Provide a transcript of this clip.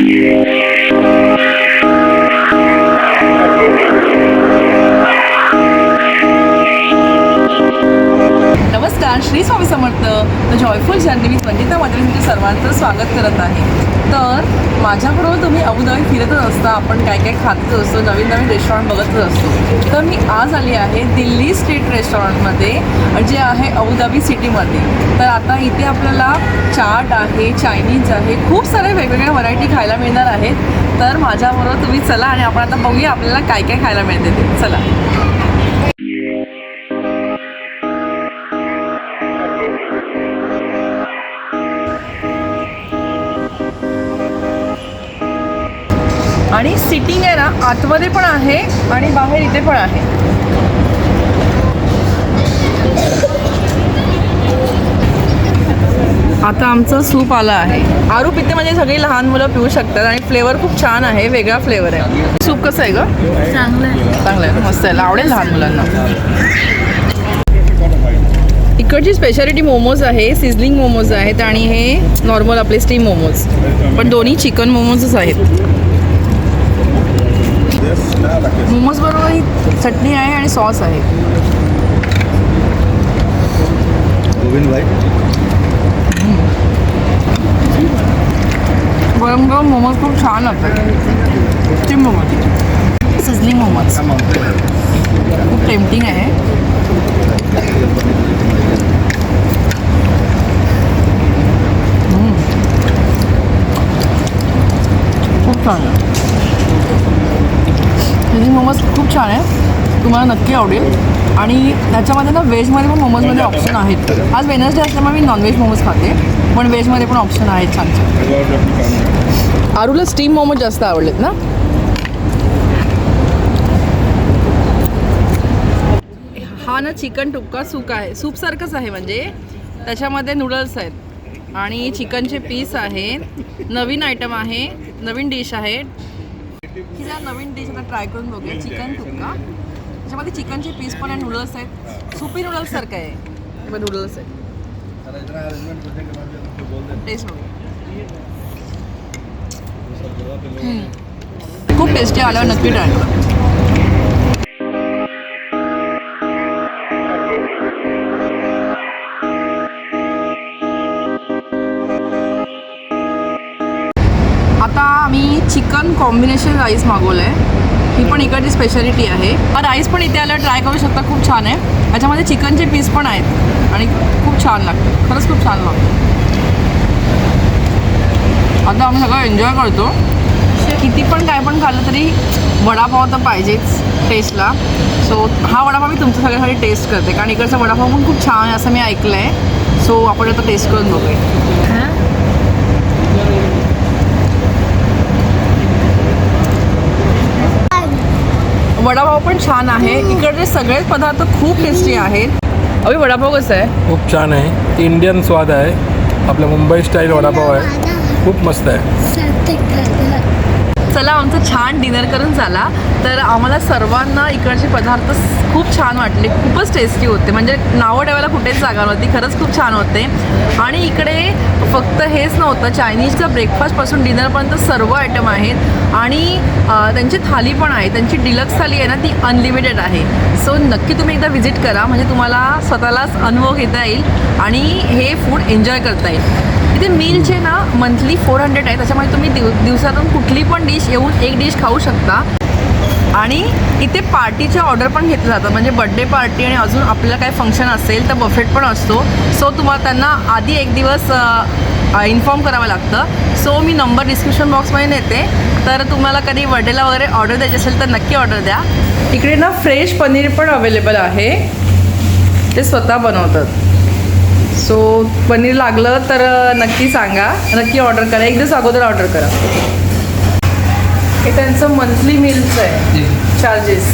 Yeah. नमस्कार Shri Swami Samarth the joyful journey मी वंदिता मी सर्वांचं स्वागत करत आहे. तर माझ्याबरोबर तुम्ही अबुधाबी फिरतच असता आपण काय काय खातच असतो नवीन नवीन रेस्टॉरंट बघतच असतो. तर मी आज आली आहे दिल्ली स्ट्रीट रेस्टॉरंटमध्ये जे आहे अबुधाबी सिटीमध्ये तर आता इथे आपल्याला चाट आहे चायनीज आहे खूप सारे वेगवेगळ्या व्हरायटी खायला मिळणार आहेत. तर माझ्याबरोबर तुम्ही चला आणि आपण आता बघूया आपल्याला काय काय खायला मिळते ते. चला. आणि सिटिंग आहे ना आतमध्ये पण आहे आणि बाहेर इथे पण आहे. आता आमचं सूप आलं आहे. आरू पिते म्हणजे सगळी लहान मुलं पिऊ शकतात आणि फ्लेवर खूप छान आहे वेगळा फ्लेवर आहे. सूप कसं आहे ग? चांगलं आहे. चांगलं आहे? मस्त आहे आवडेल लहान मुलांना. इकडची स्पेशालिटी मोमोज आहे सिझलिंग मोमोज आहेत आणि हे नॉर्मल आपले स्टीम मोमोज पण दोन्ही चिकन मोमोजच आहेत. मोमोज बरोबर ही चटणी आहे आणि सॉस आहे. गोविंद भाई. गरम गरम मोमोज खूप छान होतात. Steam momos. Sizzling momos. खूप टेम्पटिंग आहे. खूप छान आहे मोमोज खूप छान आहे. तुम्हाला नक्की आवडेल. आणि त्याच्यामध्ये ना व्हेजमध्ये पण मोमोजमध्ये ऑप्शन आहेत. आज वेनसडे असल्यामुळे मी नॉनव्हेज मोमोज खाते. पण व्हेजमध्ये पण ऑप्शन आहेत छान छान. आरूला स्टीम मोमोज जास्त आवडलेत ना? हा ना चिकन टुक्का सूप आहे. सूपसारखंच आहे म्हणजे. त्याच्यामध्ये नूडल्स आहेत. आणि चिकनचे पीस आहे नवीन आयटम आहे. नवीन डिश आहे. ही जरा नवीन डिश आता ट्राय करून बघूया. चिकन टुक्का. त्याच्यामध्ये चिकनचे पीस पण आहे नूडल्स आहेत. सुपी नूडल्स सारखं आहे. नूडल्स आहेत. टेस्ट बघू खूप टेस्टी आल्यावर नक्की ट्राय करा. चिकन कॉम्बिनेशन राईस मागवलं आहे ही पण इकडची स्पेशालिटी आहे. राईस पण इथे आल्यावर ट्राय करू शकता. खूप छान आहे. त्याच्यामध्ये चिकनचे पीस पण आहेत. आणि खूप छान लागतं. खरंच खूप छान लागतं. आता आम्ही सगळं एन्जॉय करतो. किती पण काय पण खाल्लं तरी वडापाव तर पाहिजेच टेस्टला सो हा वडापाव मी तुमच्या सगळ्यासाठी टेस्ट करते. कारण इकडचा वडापाव पण खूप छान आहे असं मी ऐकलं आहे सो आपण आता टेस्ट करून बघूया. वडापाव पण छान आहे. इकडचे सगळेच पदार्थ खूप टेस्टी आहेत. अभि वडापाव कसं आहे? खूप छान आहे. इंडियन स्वाद आहे. आपला मुंबई स्टाईल वडापाव आहे. खूप मस्त आहे. चला आमचं छान डिनर करून झाला. तर आम्हाला सर्वांना इकडचे पदार्थ खूप छान वाटले. खूपच टेस्टी होते. म्हणजे नावं ठेवायला कुठेच जागा नव्हती. खरंच खूप छान होते. आणि इकडे फक्त हेच नव्हतं. चायनीजचं ब्रेकफास्टपासून डिनरपर्यंत सर्व आयटम आहेत. आणि त्यांची थाली पण आहे. त्यांची डिलक्स थाली आहे ना ती अनलिमिटेड आहे. सो नक्की तुम्ही एकदा व्हिजिट करा. म्हणजे तुम्हाला स्वतःलाच अनुभव घेता येईल. आणि हे फूड एन्जॉय करता येईल. इथे मीलचे ना मंथली फोर हंड्रेड आहे. त्याच्यामुळे तुम्ही दिव दिवसातून कुठली पण डिश येऊन एक डिश खाऊ शकता. आणि इथे पार्टीच्या ऑर्डर पण घेतल्या जातात. म्हणजे बड्डे पार्टी आणि अजून आपल्याला काय फंक्शन असेल तर बफेट पण असतो. सो तुम्हाला त्यांना आधी एक दिवस इन्फॉर्म करावं लागतं. सो मी नंबर डिस्क्रिप्शन बॉक्समध्ये नेते. तर तुम्हाला कधी बड्डेला वगैरे ऑर्डर द्यायची असेल तर नक्की ऑर्डर द्या. इकडे ना फ्रेश पनीर पण अवेलेबल आहे. ते स्वतः बनवतात. सो पनीर लागलं तर नक्की सांगा. नक्की ऑर्डर करा. एक दिवस अगोदर ऑर्डर करा. हे त्यांचं मंथली मिलचं आहे. चार्जेस